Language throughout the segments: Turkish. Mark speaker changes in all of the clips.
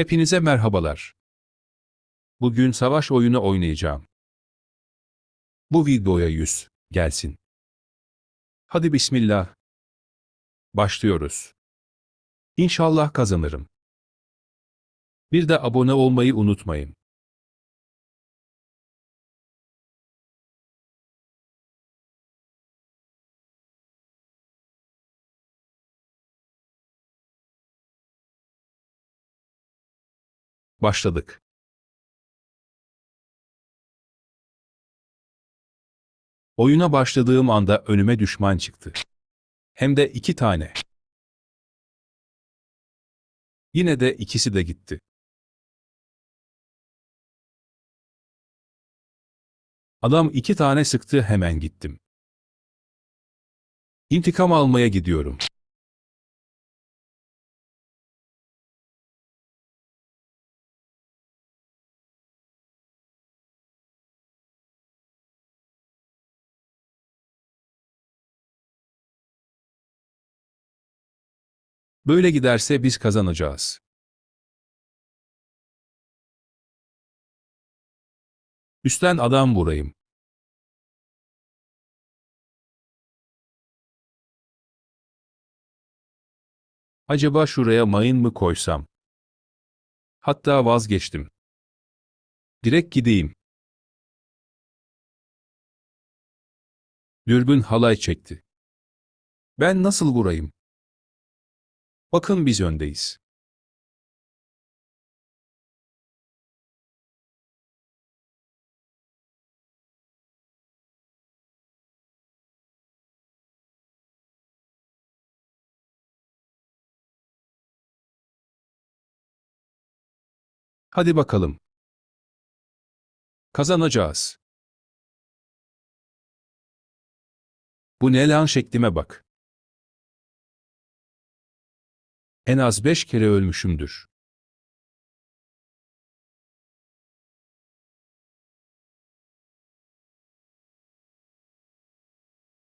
Speaker 1: Hepinize merhabalar. Bugün savaş oyunu oynayacağım. Bu videoya 100 gelsin. Hadi bismillah. Başlıyoruz. İnşallah kazanırım. Bir de abone olmayı unutmayın. Başladık. Oyuna başladığım anda önüme düşman çıktı. Hem de iki tane. Yine de ikisi de gitti. Adam iki tane sıktı hemen gittim. İntikam almaya gidiyorum. Böyle giderse biz kazanacağız. Üstten adam vurayım. Acaba şuraya mayın mı koysam? Hatta vazgeçtim. Direkt gideyim. Dürbün halay çekti. Ben nasıl vurayım? Bakın biz öndeyiz. Hadi bakalım. Kazanacağız. Bu ne lan şeklime bak. En az beş kere ölmüşümdür.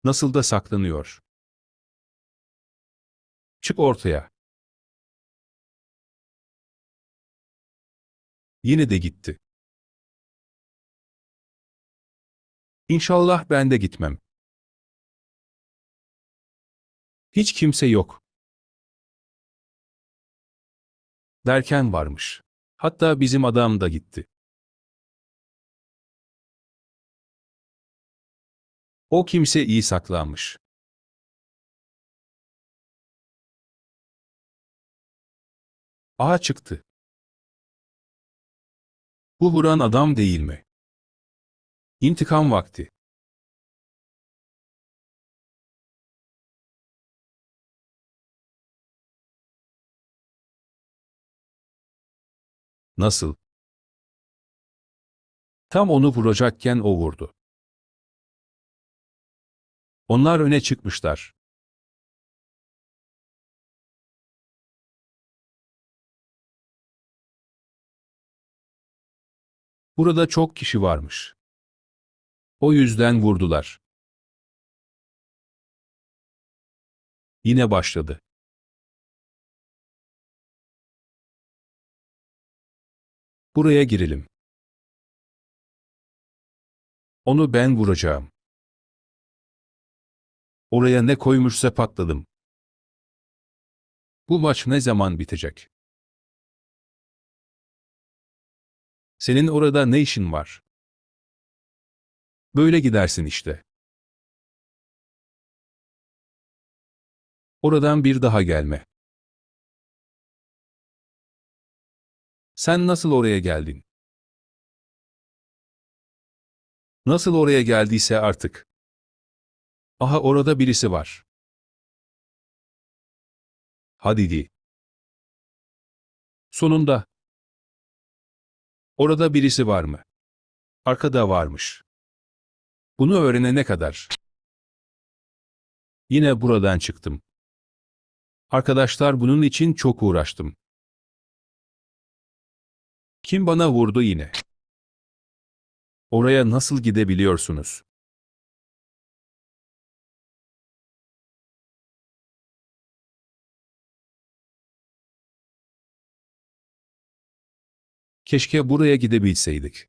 Speaker 1: Nasıl da saklanıyor. Çık ortaya. Yine de gitti. İnşallah ben de gitmem. Hiç kimse yok. Derken varmış. Hatta bizim adam da gitti. O kimse iyi saklanmış. Aha çıktı. Bu vuran adam değil mi? İntikam vakti. Nasıl? Tam onu vuracakken o vurdu. Onlar öne çıkmışlar. Burada çok kişi varmış. O yüzden vurdular. Yine başladı. Buraya girelim. Onu ben vuracağım. Oraya ne koymuşsa patladım. Bu maç ne zaman bitecek? Senin orada ne işin var? Böyle gidersin işte. Oradan bir daha gelme. Sen nasıl oraya geldin? Nasıl oraya geldiyse artık. Aha orada birisi var. Hadi di. Sonunda. Orada birisi var mı? Arkada varmış. Bunu öğrenene kadar. Yine buradan çıktım. Arkadaşlar bunun için çok uğraştım. Kim bana vurdu yine? Oraya nasıl gidebiliyorsunuz? Keşke buraya gidebilseydik.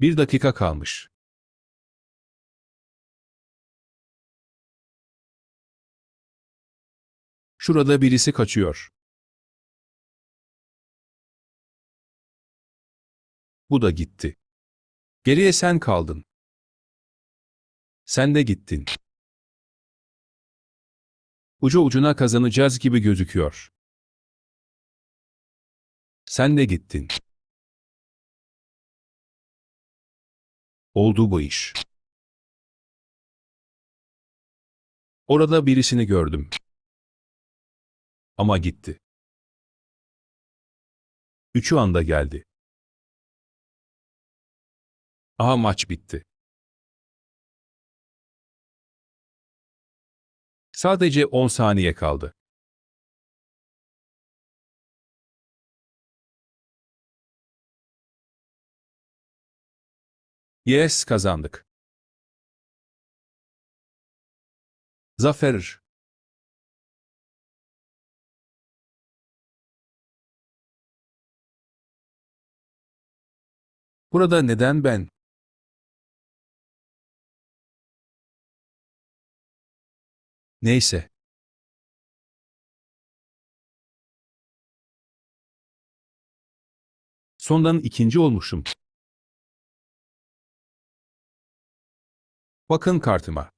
Speaker 1: Bir dakika kalmış. Şurada birisi kaçıyor. Bu da gitti. Geriye sen kaldın. Sen de gittin. Ucu ucuna kazanacağız gibi gözüküyor. Sen de gittin. Oldu bu iş. Orada birisini gördüm. Ama gitti. Üçü anda geldi. Aha maç bitti. Sadece 10 saniye kaldı. Yes, kazandık. Zafer. Burada neden ben? Neyse. Sondan ikinci olmuşum. Bakın kartıma.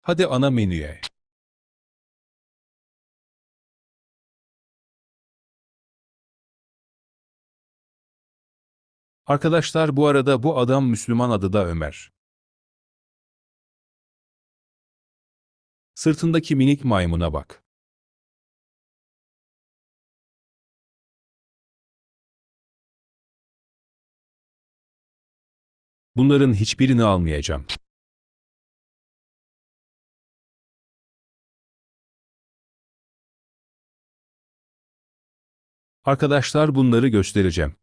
Speaker 1: Hadi ana menüye. Arkadaşlar bu arada bu adam Müslüman adı da Ömer. Sırtındaki minik maymuna bak. Bunların hiçbirini almayacağım. Arkadaşlar bunları göstereceğim.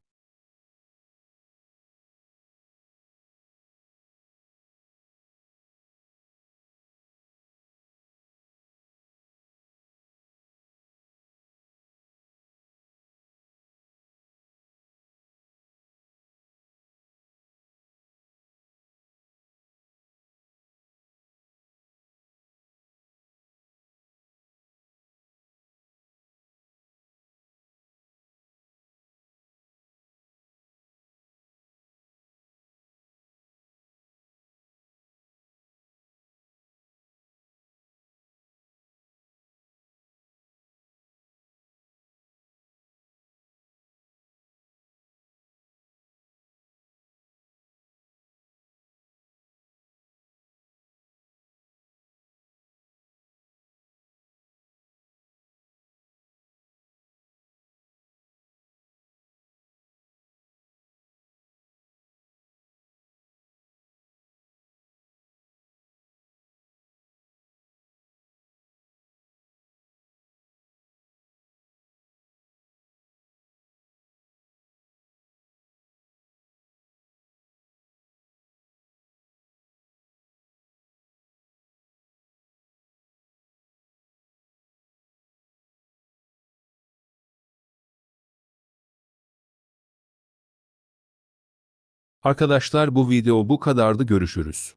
Speaker 1: Arkadaşlar bu video bu kadardı görüşürüz.